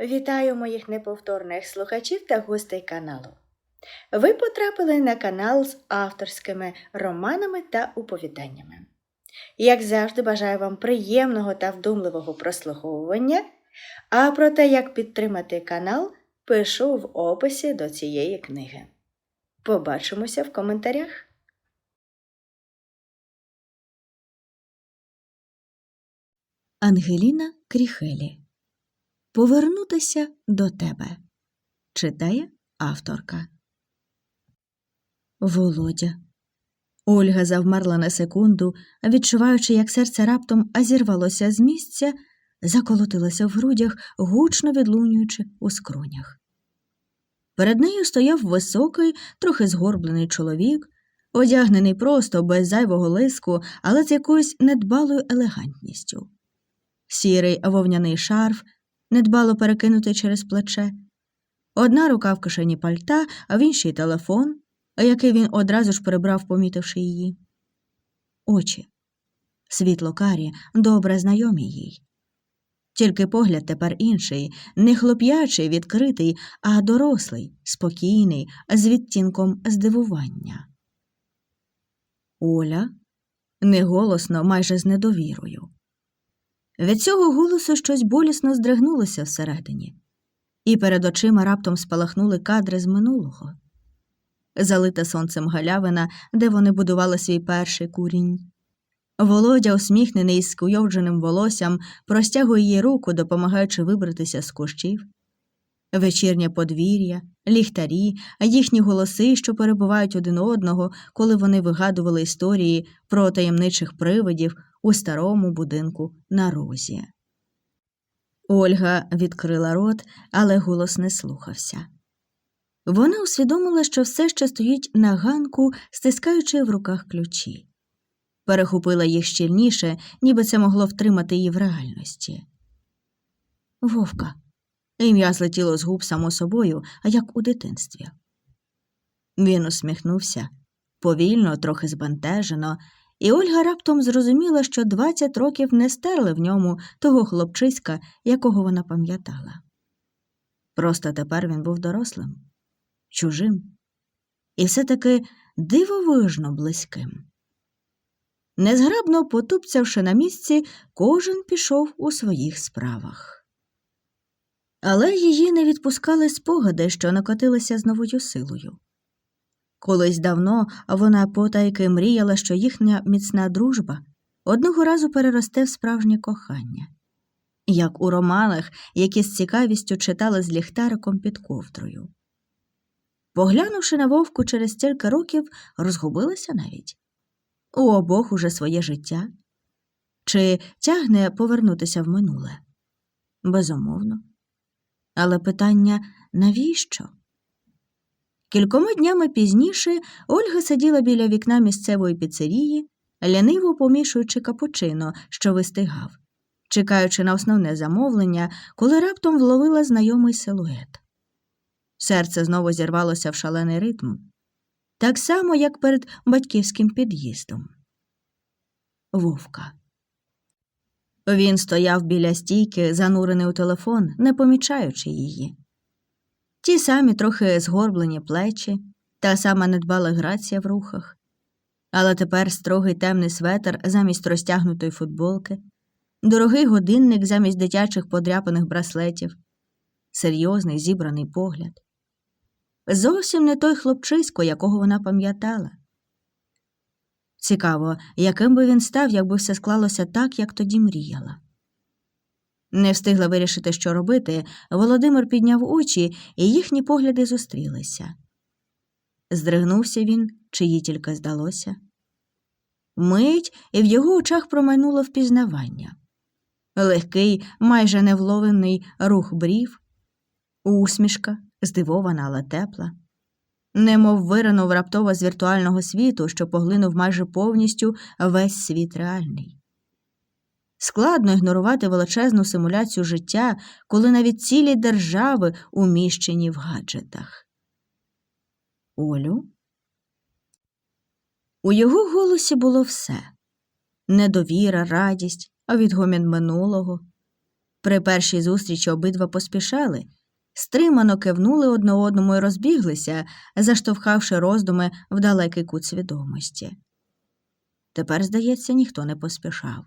Вітаю моїх неповторних слухачів та гостей каналу. Ви потрапили на канал з авторськими романами та оповіданнями. Як завжди, бажаю вам приємного та вдумливого прослуховування. А про те, як підтримати канал, пишу в описі до цієї книги. Побачимося в коментарях. Ангеліна Кріхелі Повернутися до тебе. Читає авторка. Володя. Ольга завмерла на секунду, відчуваючи, як серце раптом зірвалося з місця, заколотилося в грудях, гучно відлунюючи у скронях. Перед нею стояв високий, трохи згорблений чоловік, одягнений просто без зайвого лиску, але з якоюсь недбалою елегантністю. Сірий вовняний шарф, недбало перекинутий через плече, одна рука в кишені пальта, а в іншій телефон, який він одразу ж прибрав, помітивши її. Очі. Світло карі, добре знайомі їй. Тільки погляд тепер інший, не хлоп'ячий, відкритий, а дорослий, спокійний, з відтінком здивування. Оля неголосно, майже з недовірою. Від цього голосу щось болісно здригнулося всередині, і перед очима раптом спалахнули кадри з минулого. Залита сонцем галявина, де вони будували свій перший курінь. Володя, усміхнений з скуйовдженим волоссям, простягує їй руку, допомагаючи вибратися з кущів. Вечірнє подвір'я, ліхтарі, їхні голоси, що перебувають один одного, коли вони вигадували історії про таємничих привидів у старому будинку на розі. Ольга відкрила рот, але голос не слухався. Вона усвідомила, що все ще стоїть на ганку, стискаючи в руках ключі. Перехопила їх щільніше, ніби це могло втримати її в реальності. Вовка. Ім'я злетіло з губ само собою, а як у дитинстві. Він усміхнувся повільно, трохи збентежено, і Ольга раптом зрозуміла, що 20 років не стерли в ньому того хлопчиська, якого вона пам'ятала. Просто тепер він був дорослим, чужим, і все таки дивовижно близьким. Незграбно потупцявши на місці, кожен пішов у своїх справах. Але її не відпускали спогади, що накотилися з новою силою. Колись давно вона потайки мріяла, що їхня міцна дружба одного разу переросте в справжнє кохання, як у романах, які з цікавістю читали з ліхтариком під ковдрою. Поглянувши на вовку через стільки років, розгубилася навіть у обох уже своє життя. Чи тягне повернутися в минуле? Безумовно. Але питання навіщо? Кількома днями пізніше Ольга сиділа біля вікна місцевої піцерії, ляниво помішуючи капучино, що вистигав, чекаючи на основне замовлення, коли раптом вловила знайомий силует. Серце знову зірвалося в шалений ритм, так само, як перед батьківським під'їздом. Вовка. Він стояв біля стійки, занурений у телефон, не помічаючи її. Ті самі трохи згорблені плечі, та сама недбала грація в рухах, але тепер строгий темний светр замість розтягнутої футболки, дорогий годинник замість дитячих подряпаних браслетів, серйозний зібраний погляд. Зовсім не той хлопчисько, якого вона пам'ятала. Цікаво, яким би він став, якби все склалося так, як тоді мріяла. Не встигла вирішити, що робити, Володимир підняв очі, і їхні погляди зустрілися. Здригнувся він, чи їй тільки здалося. Мить, і в його очах промайнуло впізнавання. Легкий, майже невловлений рух брів, усмішка, здивована, але тепла, немов виринув раптово з віртуального світу, що поглинув майже повністю весь світ реальний. Складно ігнорувати величезну симуляцію життя, коли навіть цілі держави уміщені в гаджетах. Олю. У його голосі було все недовіра, радість, а відгомін минулого, При першій зустрічі обидва поспішали, стримано кивнули одне одному і розбіглися, заштовхавши роздуми в далекий кут свідомості. Тепер, здається, ніхто не поспішав.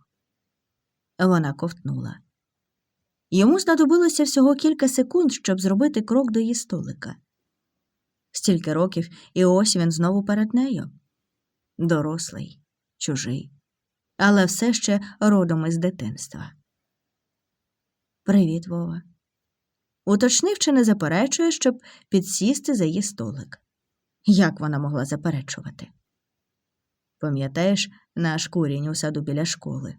Вона ковтнула. Йому знадобилося всього кілька секунд, щоб зробити крок до її столика. Стільки років, і ось він знову перед нею. Дорослий, чужий, але все ще родом із дитинства. Привіт, Вова. Уточнив, чи не заперечує, щоб підсісти за її столик. Як вона могла заперечувати? Пам'ятаєш наш курінь у саду біля школи?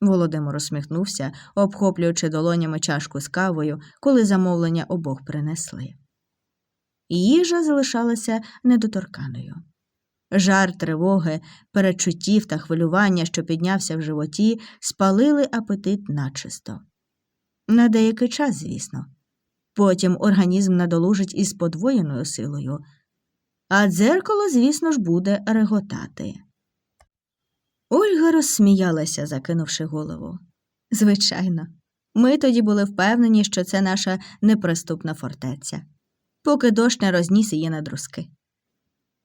Володимир усміхнувся, обхоплюючи долонями чашку з кавою, коли замовлення обох принесли. Їжа залишалася недоторканою. Жар тривоги, перечуттів та хвилювання, що піднявся в животі, спалили апетит начисто. На деякий час, звісно. Потім організм надолужить із подвоєною силою, а дзеркало, звісно ж, буде реготати. Ольга розсміялася, закинувши голову. Звичайно, ми тоді були впевнені, що це наша неприступна фортеця, поки дощ не розніс її на друзки.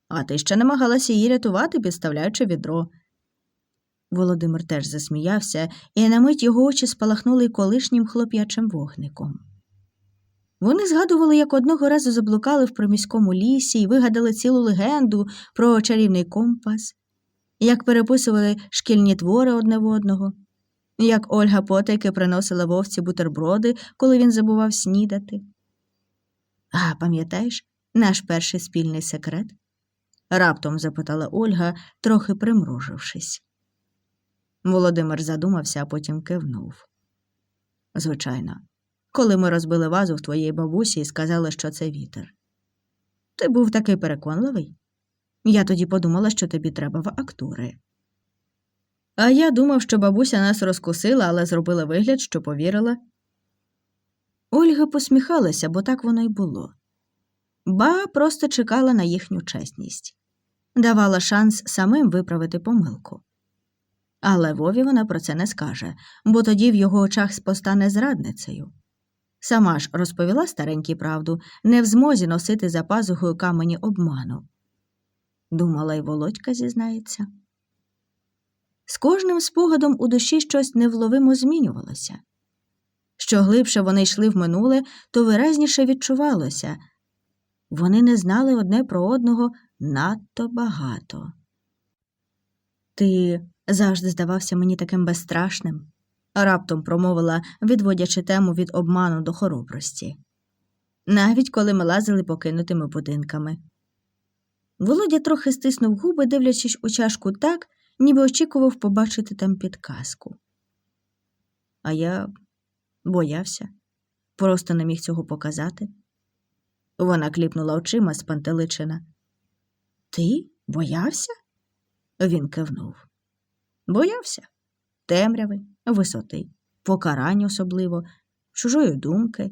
А ти ще намагалася її рятувати, підставляючи відро. Володимир теж засміявся, і на мить його очі спалахнули колишнім хлоп'ячим вогником. Вони згадували, як одного разу заблукали в приміському лісі і вигадали цілу легенду про чарівний компас, як переписували шкільні твори одне в одного, як Ольга потайки приносила вовці бутерброди, коли він забував снідати. А пам'ятаєш наш перший спільний секрет? раптом запитала Ольга, трохи примружившись. Володимир задумався, а потім кивнув. Звичайно, коли ми розбили вазу в твоїй бабусі і сказали, що це вітер. Ти був такий переконливий. Я тоді подумала, що тобі треба в актори. А я думав, що бабуся нас розкусила, але зробила вигляд, що повірила. Ольга посміхалася, бо так воно й було. Ба просто чекала на їхню чесність, давала шанс самим виправити помилку. Але Вові вона про це не скаже, бо тоді в його очах спостане зрадницею. Сама ж розповіла старенькій правду, не в змозі носити за пазухою камені обману. Думала, й Володька зізнається. З кожним спогадом у душі щось невловимо змінювалося. Що глибше вони йшли в минуле, то виразніше відчувалося вони не знали одне про одного надто багато. Ти завжди здавався мені таким безстрашним, раптом промовила, відводячи тему від обману до хоробрості. Навіть коли ми лазили покинутими будинками. Володя трохи стиснув губи, дивлячись у чашку так, ніби очікував побачити там підказку. А я боявся, просто не міг цього показати. Вона кліпнула очима спантеличена. Ти боявся? Він кивнув. Боявся темряви, висоти, покарань особливо, чужої думки.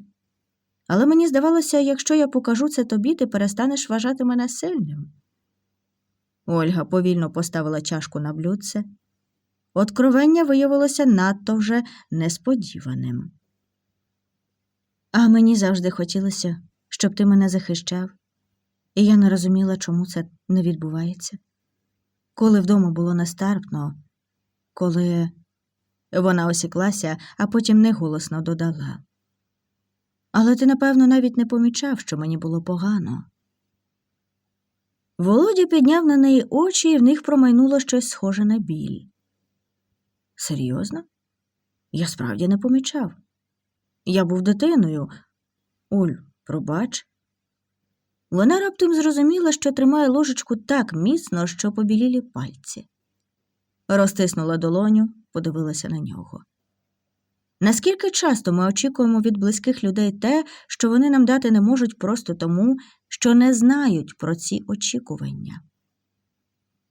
Але мені здавалося, якщо я покажу це тобі, ти перестанеш вважати мене сильним. Ольга повільно поставила чашку на блюдце. Откровення виявилося надто вже несподіваним. А мені завжди хотілося, щоб ти мене захищав, і я не розуміла, чому це не відбувається. Коли вдома було нестерпно, коли вона осіклася, а потім неголосно додала. Але ти, напевно, навіть не помічав, що мені було погано. Володя підняв на неї очі, і в них промайнуло щось схоже на біль. Серйозно? Я справді не помічав. Я був дитиною. Оль, пробач. Вона раптом зрозуміла, що тримає ложечку так міцно, що побілілі пальці. Розтиснула долоню, подивилася на нього. Наскільки часто ми очікуємо від близьких людей те, що вони нам дати не можуть просто тому, що не знають про ці очікування?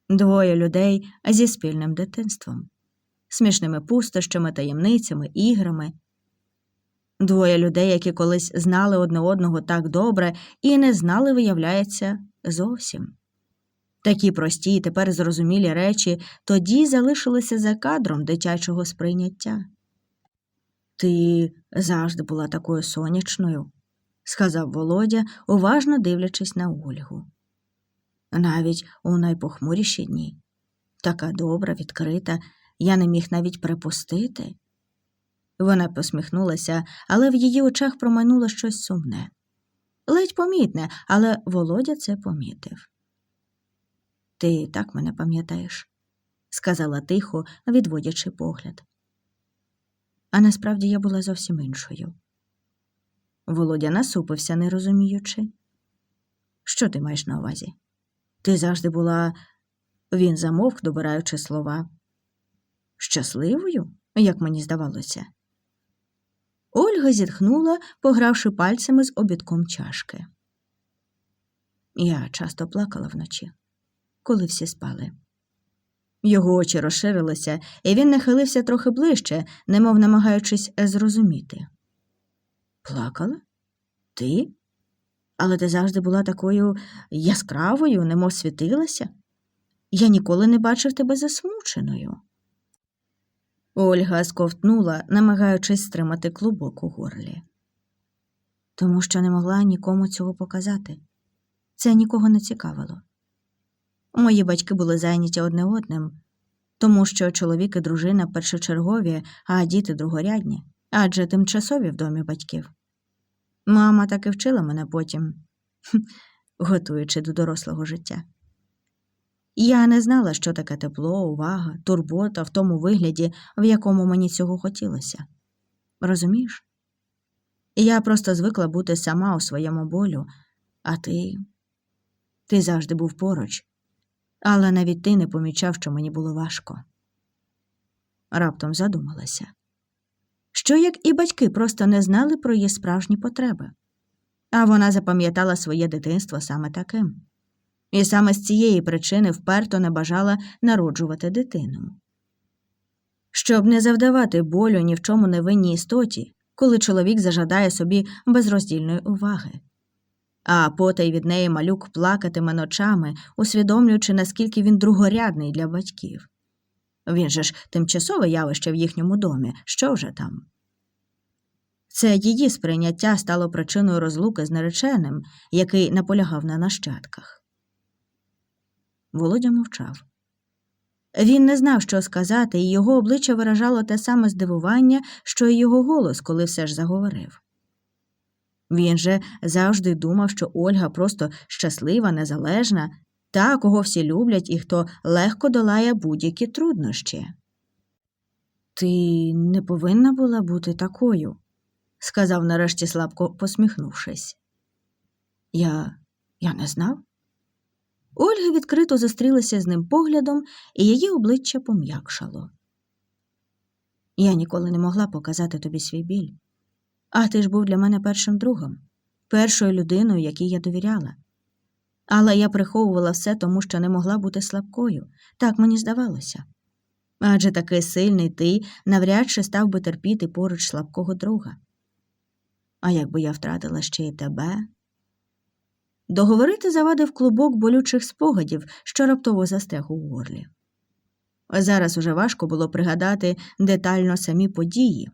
Двоє людей зі спільним дитинством, смішними пустощами, таємницями, іграми. Двоє людей, які колись знали одне одного так добре і не знали, виявляється, зовсім. Такі прості і тепер зрозумілі речі тоді залишилися за кадром дитячого сприйняття. Ти завжди була такою сонячною, сказав Володя, уважно дивлячись на Ольгу. Навіть у найпохмуріші дні. Така добра, відкрита, я не міг навіть припустити. Вона посміхнулася, але в її очах промайнуло щось сумне. Ледь помітне, але Володя це помітив. Ти так мене пам'ятаєш, сказала тихо, відводячи погляд. А насправді я була зовсім іншою. Володя насупився, не розуміючи. Що ти маєш на увазі? Ти завжди була. Він замовк, добираючи слова. Щасливою, як мені здавалося. Ольга зітхнула, погравши пальцями з обідком чашки. Я часто плакала вночі, коли всі спали. Його очі розширилися, і він нахилився трохи ближче, немов намагаючись зрозуміти. Плакала? Ти? Але ти завжди була такою яскравою, немов світилася. Я ніколи не бачив тебе засмученою. Ольга сковтнула, намагаючись стримати клубок у горлі. Тому що не могла нікому цього показати. Це нікого не цікавило. Мої батьки були зайняті одне одним, тому що чоловік і дружина першочергові, а діти другорядні, адже тимчасові в домі батьків. Мама так і вчила мене потім, готуючи до дорослого життя. Я не знала, що таке тепло, увага, турбота в тому вигляді, в якому мені цього хотілося. Розумієш? Я просто звикла бути сама у своєму болю, а ти. Ти завжди був поруч, але навіть ти не помічав, що мені було важко. Раптом задумалася. Що як і батьки просто не знали про її справжні потреби, а вона запам'ятала своє дитинство саме таким і саме з цієї причини вперто не бажала народжувати дитину. Щоб не завдавати болю ні в чому невинній істоті, коли чоловік зажадає собі безроздільної уваги. А потай від неї малюк плакатиме ночами, усвідомлюючи, наскільки він другорядний для батьків. Він же ж тимчасове явище в їхньому домі, що вже там. Це її сприйняття стало причиною розлуки з нареченим, який наполягав на нащадках. Володя мовчав. Він не знав, що сказати, і його обличчя виражало те саме здивування, що й його голос, коли все ж заговорив. Він же завжди думав, що Ольга просто щаслива, незалежна, та, кого всі люблять і хто легко долає будь-які труднощі. Ти не повинна була бути такою, сказав нарешті слабко посміхнувшись. Я. я не знав. Ольга відкрито зустрілася з ним поглядом, і її обличчя пом'якшало. Я ніколи не могла показати тобі свій біль. А ти ж був для мене першим другом, першою людиною, якій я довіряла. Але я приховувала все тому, що не могла бути слабкою, так мені здавалося. Адже такий сильний ти навряд чи став би терпіти поруч слабкого друга. А якби я втратила ще й тебе, Договорити завадив клубок болючих спогадів, що раптово застряг у горлі. Зараз уже важко було пригадати детально самі події,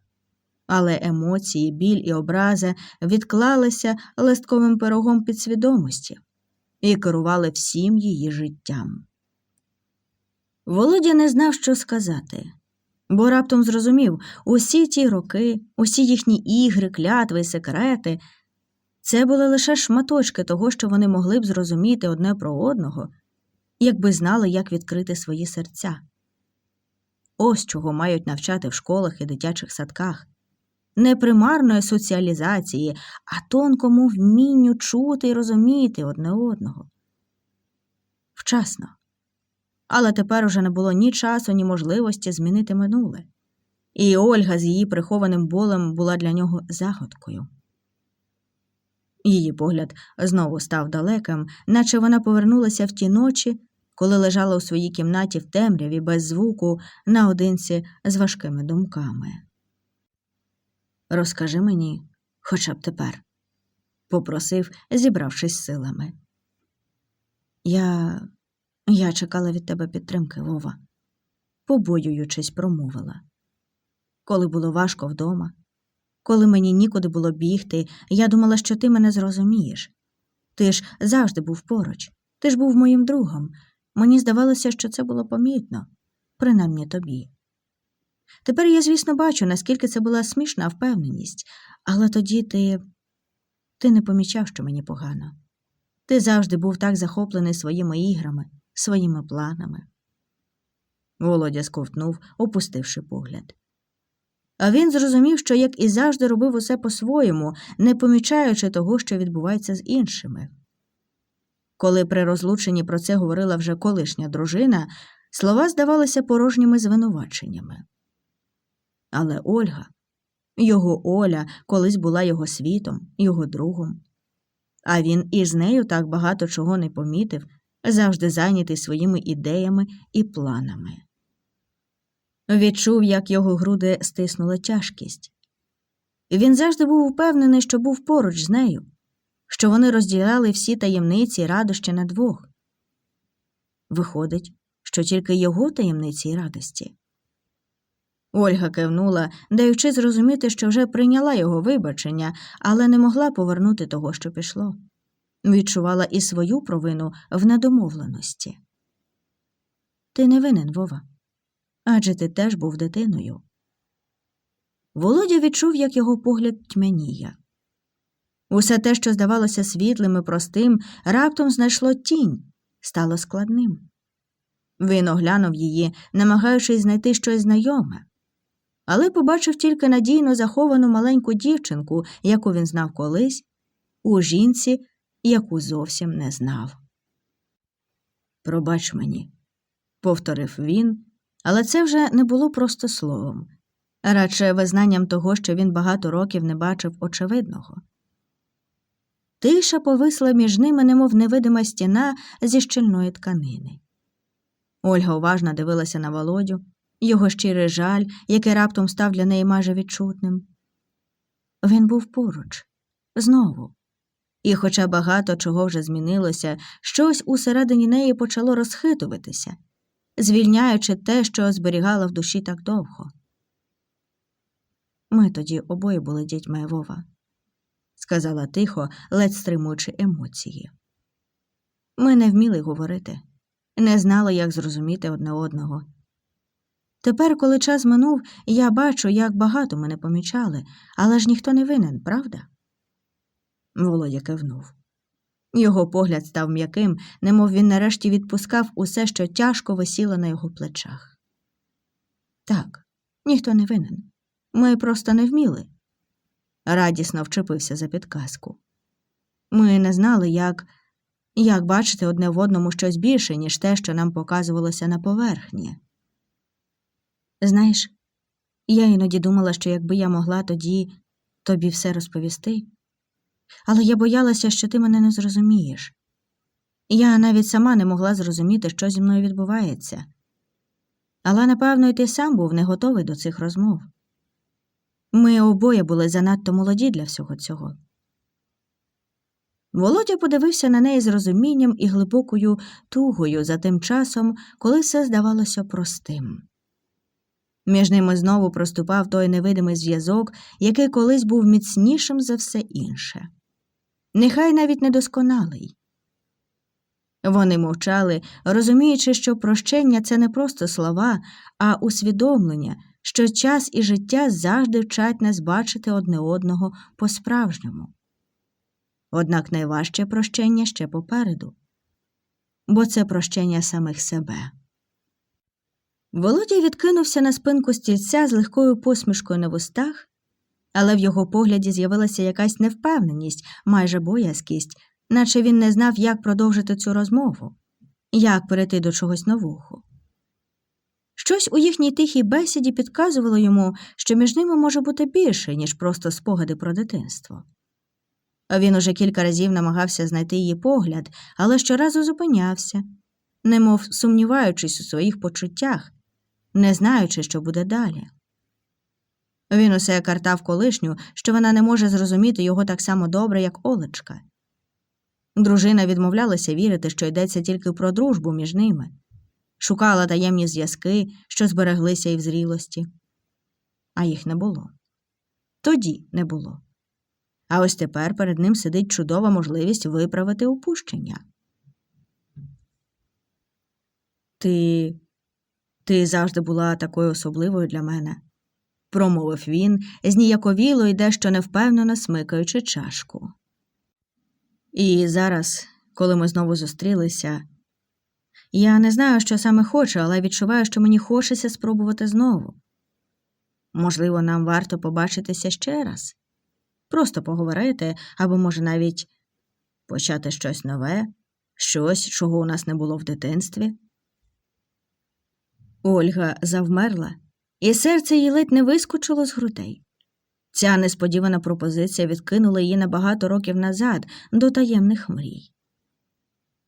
але емоції, біль і образа відклалися листковим пирогом підсвідомості і керували всім її життям. Володя не знав, що сказати, бо раптом зрозумів усі ті роки, усі їхні ігри, клятви, секрети. Це були лише шматочки того, що вони могли б зрозуміти одне про одного, якби знали, як відкрити свої серця. Ось чого мають навчати в школах і дитячих садках не примарної соціалізації, а тонкому вмінню чути і розуміти одне одного. Вчасно. Але тепер уже не було ні часу, ні можливості змінити минуле, і Ольга з її прихованим болем була для нього загадкою. Її погляд знову став далеким, наче вона повернулася в ті ночі, коли лежала у своїй кімнаті в темряві без звуку наодинці з важкими думками. Розкажи мені, хоча б тепер, попросив, зібравшись силами. Я. я чекала від тебе підтримки, Вова, побоюючись, промовила. Коли було важко вдома, Коли мені нікуди було бігти, я думала, що ти мене зрозумієш. Ти ж завжди був поруч, ти ж був моїм другом. Мені здавалося, що це було помітно, принаймні тобі. Тепер я, звісно, бачу, наскільки це була смішна впевненість, але тоді ти. ти не помічав, що мені погано. Ти завжди був так захоплений своїми іграми, своїми планами. Володя сковтнув, опустивши погляд. А він зрозумів, що, як і завжди, робив усе по-своєму, не помічаючи того, що відбувається з іншими. Коли при розлученні про це говорила вже колишня дружина, слова здавалися порожніми звинуваченнями. Але Ольга, його Оля, колись була його світом, його другом. А він із нею так багато чого не помітив, завжди зайнятий своїми ідеями і планами. Відчув, як його груди стиснула тяжкість. Він завжди був упевнений, що був поруч з нею, що вони розділяли всі таємниці й радощі на двох. Виходить, що тільки його таємниці й радості. Ольга кивнула, даючи зрозуміти, що вже прийняла його вибачення, але не могла повернути того, що пішло. Відчувала і свою провину в недомовленості. Ти не винен, Вова. Адже ти теж був дитиною. Володя відчув, як його погляд тьмяніє. Усе те, що здавалося світлим і простим, раптом знайшло тінь, стало складним. Він оглянув її, намагаючись знайти щось знайоме, але побачив тільки надійно заховану маленьку дівчинку, яку він знав колись, у жінці, яку зовсім не знав. Пробач мені, повторив він, але це вже не було просто словом, радше визнанням того, що він багато років не бачив очевидного. Тиша повисла між ними, немов невидима стіна зі щільної тканини. Ольга уважно дивилася на Володю, його щирий жаль, який раптом став для неї майже відчутним. Він був поруч, знову. І, хоча багато чого вже змінилося, щось усередині неї почало розхитуватися, звільняючи те, що зберігала в душі так довго. Ми тоді обоє були дітьми Вова, сказала тихо, ледь стримуючи емоції. Ми не вміли говорити, не знали, як зрозуміти одне одного. Тепер, коли час минув, я бачу, як багато мене помічали, але ж ніхто не винен, правда? Володя кивнув. Його погляд став м'яким, немов він нарешті відпускав усе, що тяжко висіло на його плечах. Так, ніхто не винен. Ми просто не вміли. Радісно вчепився за підказку. Ми не знали, як, як бачити одне в одному щось більше, ніж те, що нам показувалося на поверхні. Знаєш, я іноді думала, що якби я могла тоді тобі все розповісти, але я боялася, що ти мене не зрозумієш. Я навіть сама не могла зрозуміти, що зі мною відбувається. Але, напевно, і ти сам був не готовий до цих розмов. Ми обоє були занадто молоді для всього цього. Володя подивився на неї з розумінням і глибокою тугою за тим часом, коли все здавалося простим. Між ними знову проступав той невидимий зв'язок, який колись був міцнішим за все інше. Нехай навіть недосконалий. Вони мовчали, розуміючи, що прощення це не просто слова, а усвідомлення, що час і життя завжди вчать нас бачити одне одного по-справжньому. Однак найважче прощення ще попереду, бо це прощення самих себе. Володя відкинувся на спинку стільця з легкою посмішкою на вустах, але в його погляді з'явилася якась невпевненість, майже боязкість, наче він не знав, як продовжити цю розмову, як перейти до чогось нового. Щось у їхній тихій бесіді підказувало йому, що між ними може бути більше, ніж просто спогади про дитинство. Він уже кілька разів намагався знайти її погляд, але щоразу зупинявся, немов сумніваючись у своїх почуттях, не знаючи, що буде далі. Він усе картав колишню, що вона не може зрозуміти його так само добре, як Олечка. Дружина відмовлялася вірити, що йдеться тільки про дружбу між ними, шукала таємні зв'язки, що збереглися і в зрілості, а їх не було. тоді не було. А ось тепер перед ним сидить чудова можливість виправити упущення. Ти. Ти завжди була такою особливою для мене, промовив він, зніяковіло і дещо невпевнено смикаючи чашку. І зараз, коли ми знову зустрілися, я не знаю, що саме хочу, але відчуваю, що мені хочеться спробувати знову. Можливо, нам варто побачитися ще раз, просто поговорити, або, може, навіть почати щось нове, щось, чого у нас не було в дитинстві. Ольга завмерла, і серце її ледь не вискочило з грудей. Ця несподівана пропозиція відкинула її на багато років назад до таємних мрій.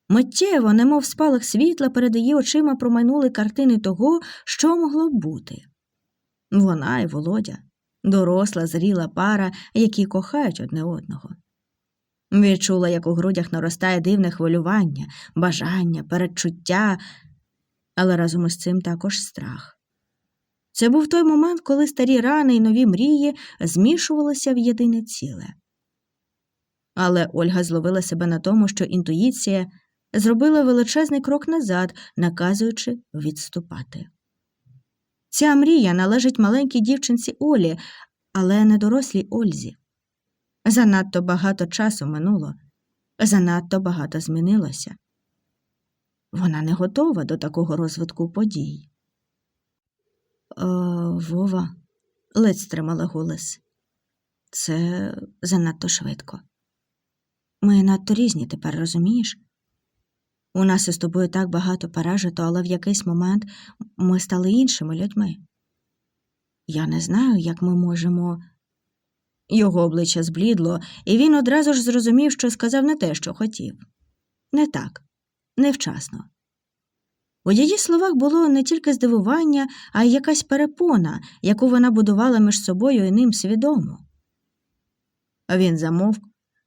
Миттєво, немов спалах світла, перед її очима промайнули картини того, що могло б бути. Вона і Володя, доросла, зріла пара, які кохають одне одного. Відчула, як у грудях наростає дивне хвилювання, бажання, передчуття, але разом із цим також страх. Це був той момент, коли старі рани і нові мрії змішувалися в єдине ціле. Але Ольга зловила себе на тому, що інтуїція зробила величезний крок назад, наказуючи відступати. Ця мрія належить маленькій дівчинці Олі, але не дорослій Ользі. Занадто багато часу минуло, занадто багато змінилося. Вона не готова до такого розвитку подій. О, Вова, ледь стримала голос. Це занадто швидко. Ми надто різні тепер, розумієш? У нас із тобою так багато пережито, але в якийсь момент ми стали іншими людьми. Я не знаю, як ми можемо. Його обличчя зблідло, і він одразу ж зрозумів, що сказав не те, що хотів. Не так, невчасно. У її словах було не тільки здивування, а й якась перепона, яку вона будувала між собою і ним свідомо. Він замовк,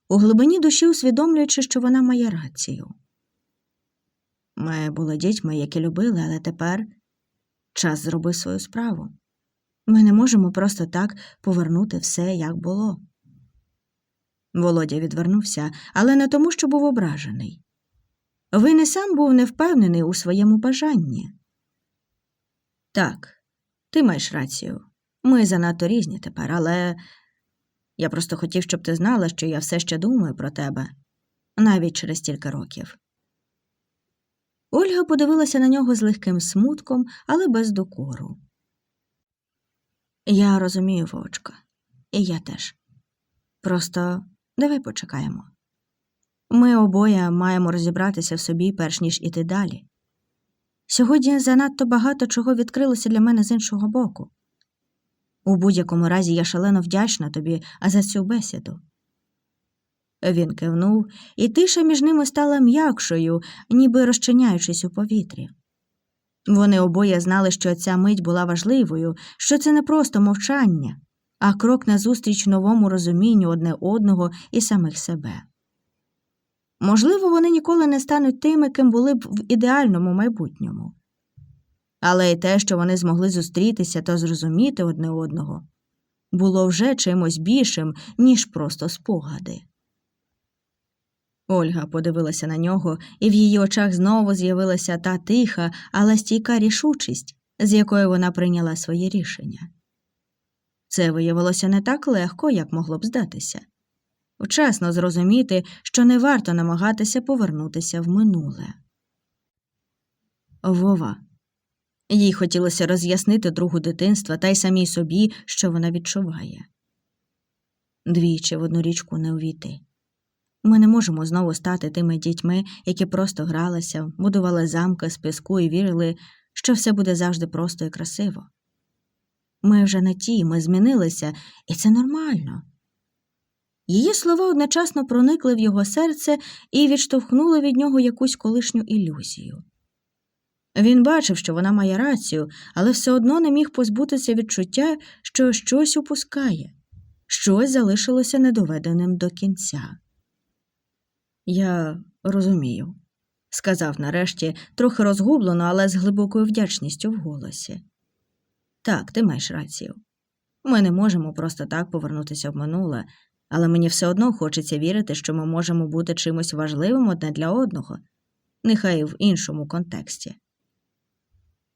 у глибині душі усвідомлюючи, що вона має рацію. Ми були дітьми, які любили, але тепер час зробив свою справу. Ми не можемо просто так повернути все, як було. Володя відвернувся, але не тому, що був ображений. І сам був невпевнений у своєму бажанні. Так, ти маєш рацію. Ми занадто різні тепер, але я просто хотів, щоб ти знала, що я все ще думаю про тебе, навіть через стільки років. Ольга подивилася на нього з легким смутком, але без докору. Я розумію, Вовочка, і я теж. Просто давай почекаємо. Ми обоє маємо розібратися в собі, перш ніж іти далі. Сьогодні занадто багато чого відкрилося для мене з іншого боку. У будь-якому разі я шалено вдячна тобі за цю бесіду. Він кивнув, і тиша між ними стала м'якшою, ніби розчиняючись у повітрі. Вони обоє знали, що ця мить була важливою, що це не просто мовчання, а крок назустріч новому розумінню одне одного і самих себе. Можливо, вони ніколи не стануть тими, ким були б в ідеальному майбутньому. Але й те, що вони змогли зустрітися та зрозуміти одне одного, було вже чимось більшим, ніж просто спогади. Ольга подивилася на нього, і в її очах знову з'явилася та тиха, але стійка рішучість, з якою вона прийняла своє рішення. Це виявилося не так легко, як могло б здатися. Вчасно зрозуміти, що не варто намагатися повернутися в минуле. Вова. Їй хотілося роз'яснити другу дитинства та й самій собі, що вона відчуває. Двічі в одну річку не увійти. Ми не можемо знову стати тими дітьми, які просто гралися, будували замки з піску і вірили, що все буде завжди просто і красиво. Ми вже не ті, ми змінилися, і це нормально. Її слова одночасно проникли в його серце і відштовхнули від нього якусь колишню ілюзію. Він бачив, що вона має рацію, але все одно не міг позбутися відчуття, що щось упускає, щось залишилося недоведеним до кінця. Я розумію, сказав нарешті, трохи розгублено, але з глибокою вдячністю в голосі. Так, ти маєш рацію. Ми не можемо просто так повернутися в минуле, але мені все одно хочеться вірити, що ми можемо бути чимось важливим одне для одного, нехай в іншому контексті.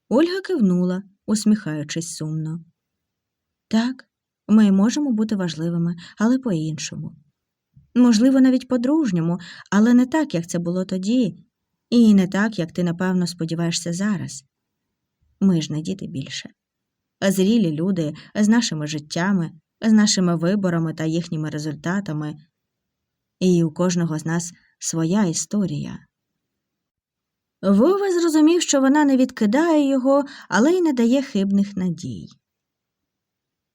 Ольга кивнула, усміхаючись сумно. Так, ми можемо бути важливими, але по-іншому. Можливо, навіть по-дружньому, але не так, як це було тоді, і не так, як ти, напевно, сподіваєшся зараз. Ми ж не діти більше. Зрілі люди з нашими життями, з нашими виборами та їхніми результатами, і у кожного з нас своя історія. Вова зрозумів, що вона не відкидає його, але й не дає хибних надій.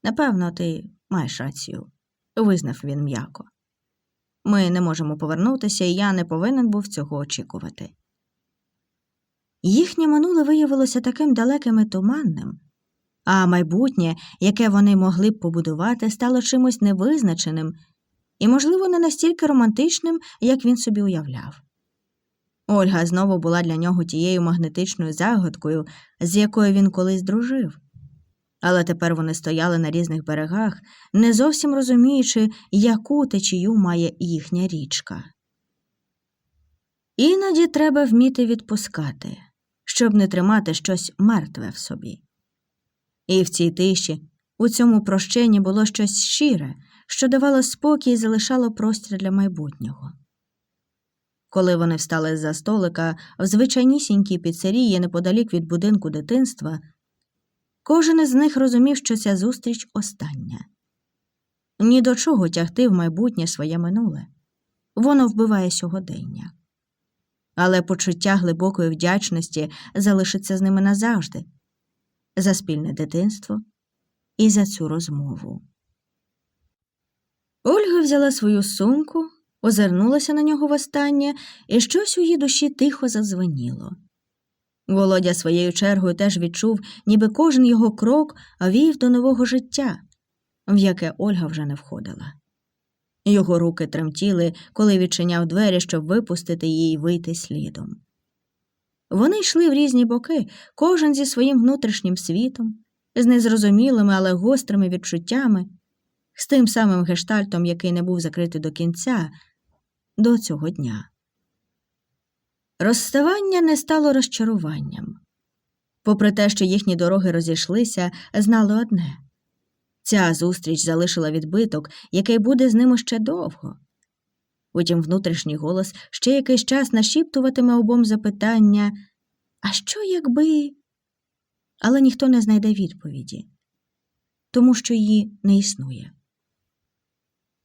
Напевно, ти маєш рацію, визнав він м'яко. Ми не можемо повернутися, і я не повинен був цього очікувати. Їхнє минуле виявилося таким далеким і туманним, а майбутнє, яке вони могли б побудувати, стало чимось невизначеним і, можливо, не настільки романтичним, як він собі уявляв. Ольга знову була для нього тією магнетичною загадкою, з якою він колись дружив. Але тепер вони стояли на різних берегах, не зовсім розуміючи, яку течію має їхня річка. Іноді треба вміти відпускати, щоб не тримати щось мертве в собі. І в цій тиші, у цьому прощенні було щось щире, що давало спокій і залишало простір для майбутнього. Коли вони встали з-за столика в звичайнісінькій піцерії неподалік від будинку дитинства, кожен із них розумів, що ця зустріч остання. Ні до чого тягти в майбутнє своє минуле воно вбиває сьогодення. Але почуття глибокої вдячності залишиться з ними назавжди за спільне дитинство і за цю розмову. Ольга взяла свою сумку, озирнулася на нього востаннє, і щось у її душі тихо задзвеніло. Володя своєю чергою теж відчув, ніби кожен його крок вів до нового життя, в яке Ольга вже не входила. Його руки тремтіли, коли відчиняв двері, щоб випустити її й вийти слідом. Вони йшли в різні боки, кожен зі своїм внутрішнім світом, з незрозумілими, але гострими відчуттями, з тим самим гештальтом, який не був закритий до кінця, до цього дня. Розставання не стало розчаруванням. Попри те, що їхні дороги розійшлися, знали одне ця зустріч залишила відбиток, який буде з ними ще довго. Утім, внутрішній голос ще якийсь час нашіптуватиме обом запитання А що, якби. Але ніхто не знайде відповіді, тому що її не існує.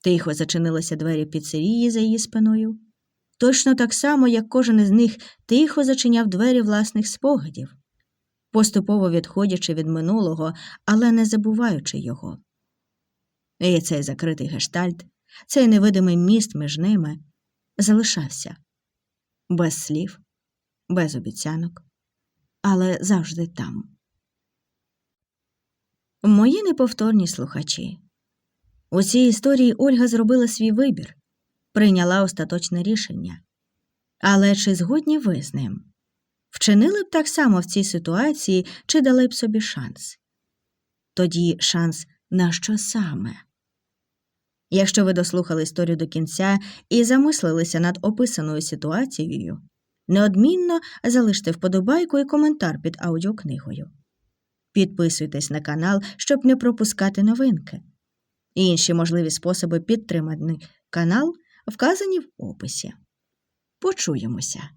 Тихо зачинилися двері піцерії за її спиною, точно так само, як кожен із них тихо зачиняв двері власних спогадів, поступово відходячи від минулого, але не забуваючи його. І цей закритий гештальт, цей невидимий міст між ними залишався без слів, без обіцянок, але завжди там. Мої неповторні слухачі. У цій історії Ольга зробила свій вибір, прийняла остаточне рішення. Але чи згодні ви з ним? Вчинили б так само в цій ситуації чи дали б собі шанс? Тоді шанс на що саме? Якщо ви дослухали історію до кінця і замислилися над описаною ситуацією, неодмінно залиште вподобайку і коментар під аудіокнигою. Підписуйтесь на канал, щоб не пропускати новинки. Інші можливі способи підтримати канал вказані в описі. Почуємося!